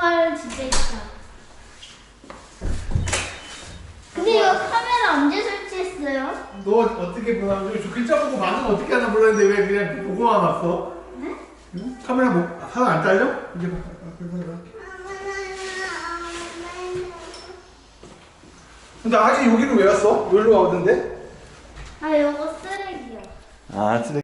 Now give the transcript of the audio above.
헐 진짜 있다. 근데 이거 카메라 언제 설치했어요? 너 어떻게 보나? 저 글자 보고 반응 어떻게 하나 몰랐는데 왜 그냥 보고만 왔어? 네? 응? 카메라 뭐 하나 안 잘려? 이제 봐. 아. 근데 아직 여기로 왜 왔어? 여기로 와오던데? 아 이거 쓰레기요. 아, 쓰레기.